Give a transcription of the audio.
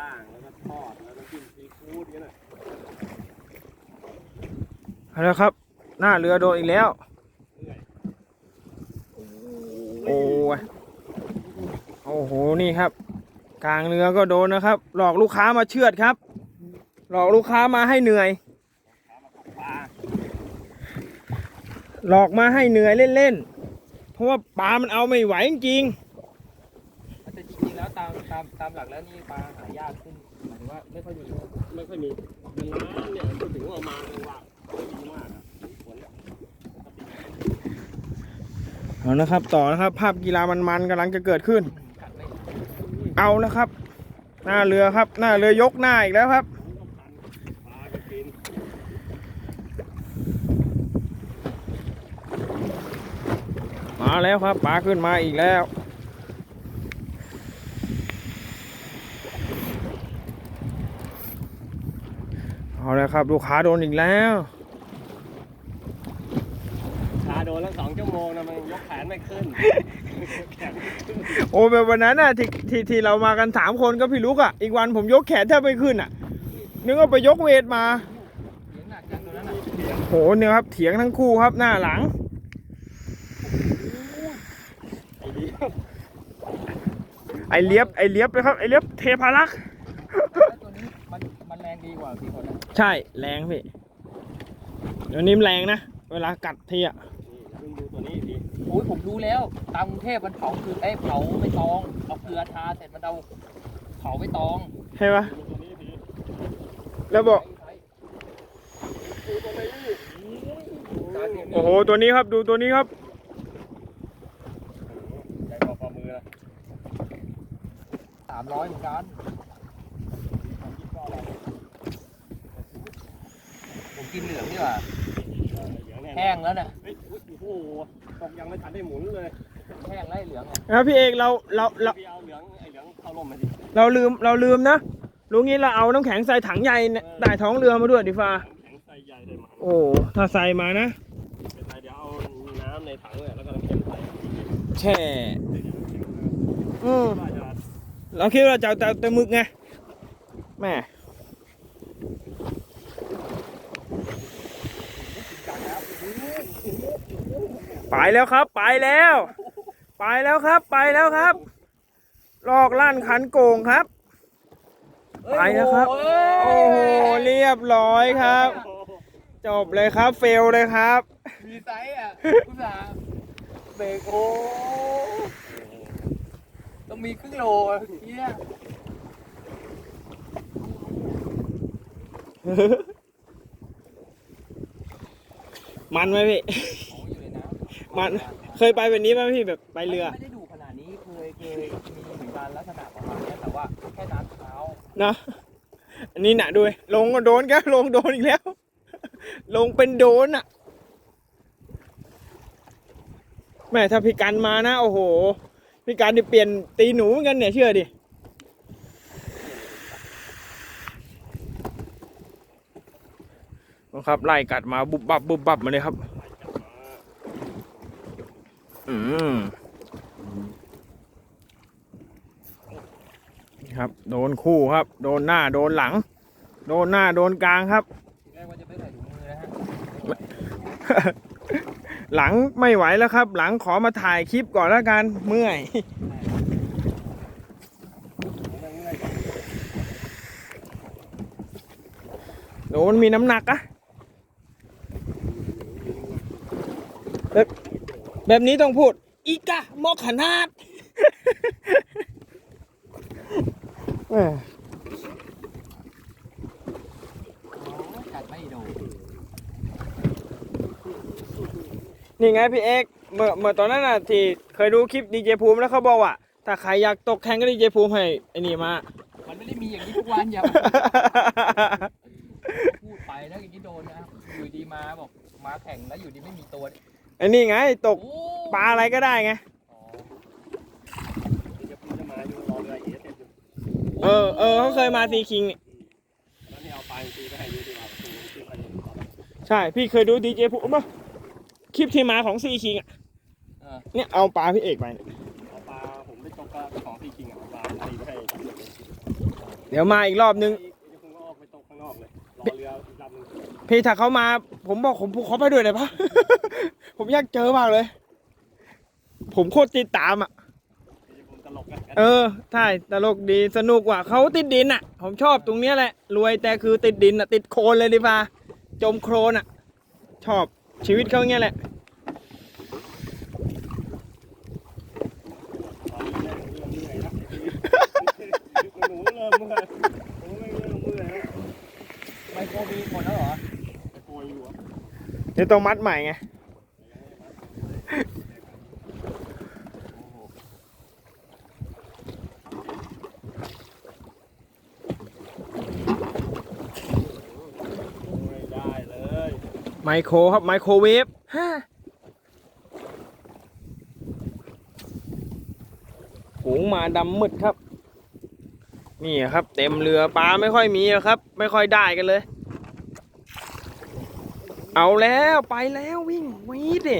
ย่างแล้วก็ทอดแล้วก็กินซีฟู้ดนี่แหละเอาละครับ หน้าเรือโดนอีกแล้ว โอ้ยโอ้โห นี่ครับ กลางเรือก็โดนนะครับ หลอกลูกค้ามาเชือดครับ หลอกลูกค้ามาให้เหนื่อยปลาหลอกมาให้เหนื่อยเล่นๆ เพราะว่าปลามันเอาไม่ไหวจริงแต่จริงๆแล้วตามตามตามหลักแล้วนี่ปลาหายากขึ้นหมายถึงว่าไม่ค่อยมีไม่ค่อยมีเป็นร้านเนี่ยพูดถึงว่ามาเลยว่าดีมากอะฝนๆเอานะครับต่อนะครับ ภาพกีฬามันๆกำลังจะเกิดขึ้นกัดไม่เอานะครับ หน้าเรือครับ หน้าเรือยกหน้าอีกแล้วครับปลาก็กินมาแล้วครับปลาขึ้นมาอีกแล้ว เอาแล้วครับ ลูกค้าโดนอีกแล้วชาโดนแล้วสองชั่วโมงนะมันยกแขนไม่ขึ้นแขนไม่ขึ้นโอ้แบบวันนั้นน่ะที่ที่ที่เรามากันสามคนก็พี่ลุกอะอีกวันผมยกแขนแทบไม่ขึ้นอะ นึกว่าไปยกเวทมาเสียงหนักจังตัวนั้นอะโหเนี่ยครับเถียงทั้งคู่ครับหน้าหลังไอ้เดียวไอเลียบไอเลียบนะครับไอเลียบเทพารักษ์ ดีกว่าพี่คนนั้นใช่แรงพี่เดี๋ยวนี้มันแรงนะ เวลากัดทีอะนี่ดูตัวนี้อีกทีโอ้ยผมรู้แล้วตามกรุงเทพมันเผาคือไอ้ยเผาใบตองเอาเกลือทาเสร็จมันเอาเผาใบตองใช่ปะดูตัวนี้อีกทีแล้วบอกดูตัวนี้โอ้โหตัวนี้ครับดูตัวนี้ครับ ใหญ่กว่าฝ่ามือนะสามร้อยเหมือนกันผม กินเหลืองดีกว่าเหลืองเนี่ยแห้งแล้วเนี่ยเฮ้ยโอ้โหตกยังไม่ทันได้หมุนเลยแห้งแล้วไอ้เหลืองอะนะพี่เอกเราเราเราพี่เอาเหลืองไอ้เหลืองเข้าร่มมาดิเราลืมเราลืมนะลุงนี้เราเอาน้ำแข็งใส่ถังใหญ่เนี่ยใต้ท้องเรือมาด้วยดิฟ้าแข็งใส่ใหญ่เลยมาโอ้ถ้าใส่มานะเป็นไรเดี๋ยวเอาน้ำในถังเนี่ยแล้วก็น้ำแข็งใส่แช่อืมว่าจะเราคิดว่าจะเอาแต่แต่หมึกไงแม่ ไปแล้วครับ ไปแล้ว ไปแล้วครับ ไปแล้วครับลอกลั่นขันโกงครับ ไปแล้วครับ โอ้โหเรียบร้อยครับ จบเลยครับเฟลเลยครับมีไซส์อะคุณสาเบรกโอ้ต้องมีครึ่งโลเนี่ย มันไหมพี่โอ้อยู่ในน้ำมันเคยไปแบบนี้ไหมพี่แบบไปเรือ ไม่ได้ดูขนาดนี้เคยเคยมีเหมือนกันลักษณะประมาณเนี้ยแต่ว่าแค่น้ำเท้าเนาะอันนี้หนักด้วย ลงก็โดนแกลงโดนอีกแล้ว ลงเป็นโดนอะ แม่ถ้าพี่กันมานะ โอ้โหพี่กันจะเปลี่ยนตีหนูเหมือนกันเนี่ยเชื่อดิ นะครับไล่กัดมาบุบบับบุบบับมาเลยครับ อืมนี่ครับ โดนคู่ครับ โดนหน้าโดนหลัง โดนหน้าโดนกลางครับทีแรกว่าจะไม่ใส่ถุงมือนะฮะหลังไม่ไหวแล้วครับ หลังขอมาถ่ายคลิปก่อนแล้วกันเมื่อยโดนมีน้ำหนักอะ แบบแบบนี้ต้องพูด อีกะมอขนาดแหม่กัดไม่โดนนี่ไงพี่เอกเมื่อเมื่อตอนนั้นน่ะที่เคยดูคลิปดีเจภูมิแล้วเขาบอกว่า ถ้าใครอยากตกแข่งก็ดีเจภูมิให้ไอ้นี่มา มันไม่ได้มีอย่างนี้ทุกวันอย่าพูดไปแล้วอย่างนี้โดนนะอยู่ดีมาบอกมาแข่งแล้วอยู่ดีไม่มีตัว ไอ้นี่ไงตกโอ้ปลาอะไรก็ได้ไงอ๋อจะพูดจะมาอยู่รอเรือเอสเสร็จอยู่เออเออเขาเคยมาซีคิงนี่แล้วนี่เอาปลาจริงๆไปให้ยูดีกว่าคือคือไปเลยใช่ พี่เคยดูดีเจภูมิป่ะคลิปที่มาของซีคิงอะเออเนี่ยเอาปลาพี่เอกไปเนี่ยเอาปลาผมไปตกปลาของพี่คิงอะปลาตีไปให้เดี๋ยวมาอีกรอบนึงเดี๋ยวผมก็ออกไปตกข้างนอกเลยรอเรืออีกลำหนึงพี่ถ้าเขามา ผมบอกผมขอไปด้วยได้ปะ ผมอยากเจอมากเลย ผมโคตรติดตามอะเดี๋ยวผมตลกกันเออใช่ตลกดีสนุกว่ะเขาติดดินอะ ผมชอบตรงเนี้ยแหละ รวยแต่คือติดดินอะ ติดโคลนเลยดีป่าจมโคลนอะ ชอบชีวิตเขาเงี้ยแหละ ตอนนี้เริ่มเริ่มเหนื่อยแล้วหนูเริ่มเมื่อยผมไม่เริ่มเมื่อยแล้วไมโครบีหมดแล้วเหรอไปโกยอยู่อะเดี๋ยวต้องมัดใหม่ไง ไม่ได้เลย ไมโครครับไมโครเวฟฮ่าฝูงหมาดำมืดครับ นี่ครับ เต็มเรือปลาไม่ค่อยมีแล้วครับ ไม่ค่อยได้กันเลย เอาแล้วไปแล้ววิ่งวีดดิ